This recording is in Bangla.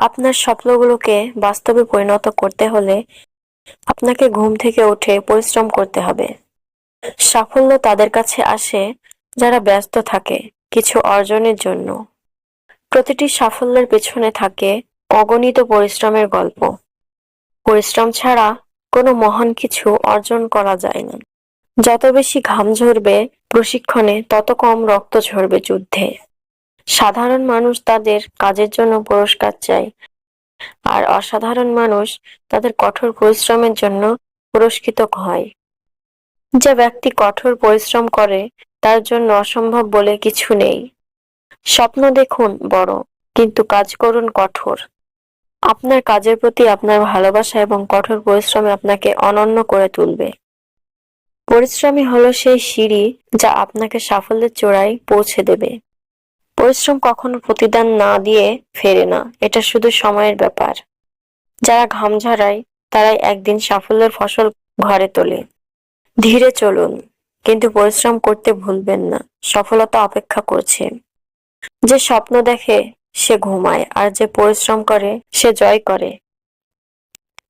আপনার স্বপ্নগুলোকে বাস্তবে পরিণত করতে হলে আপনাকে ঘুম থেকে উঠে পরিশ্রম করতে হবে। সাফল্য তাদের কাছে আসে যারা ব্যস্ত থাকে কিছু অর্জনের জন্য। প্রতিটি সাফল্যের পেছনে থাকে অগণিত পরিশ্রমের গল্প। পরিশ্রম ছাড়া কোনো মহান কিছু অর্জন করা যায় না। যত বেশি ঘাম ঝরবে প্রশিক্ষণে তত কম রক্ত ঝরবে যুদ্ধে। সাধারণ মানুষ তাদের কাজের জন্য পুরস্কার চায়। আর অসাধারণ মানুষ তাদের কঠোর পরিশ্রমের জন্য পুরস্কৃত হয়। যে ব্যক্তি কঠোর পরিশ্রম করে, তার জন্য অসম্ভব বলে কিছু নেই। স্বপ্ন দেখুন বড়, কিন্তু কাজ করুন কঠোর। আপনার কাজের প্রতি আপনার ভালোবাসা এবং কঠোর পরিশ্রমে আপনাকে অনন্য করে তুলবে। পরিশ্রমই হলো সেই সিঁড়ি যা আপনাকে সাফল্যের চূড়ায় পৌঁছে দেবে। পরিশ্রম কখনো প্রতিদান না দিয়ে ফেরে না, এটা শুধু সময়ের ব্যাপার। যারা ঘাম ঝরায়, তারাই একদিন সাফল্যের ফসল ঘরে তোলে। ধীরে চলুন, কিন্তু পরিশ্রম করতে ভুলবেন না, সফলতা অপেক্ষা করছে। যে স্বপ্ন দেখে সে ঘুমায়, আর যে পরিশ্রম করে, সে জয় করে।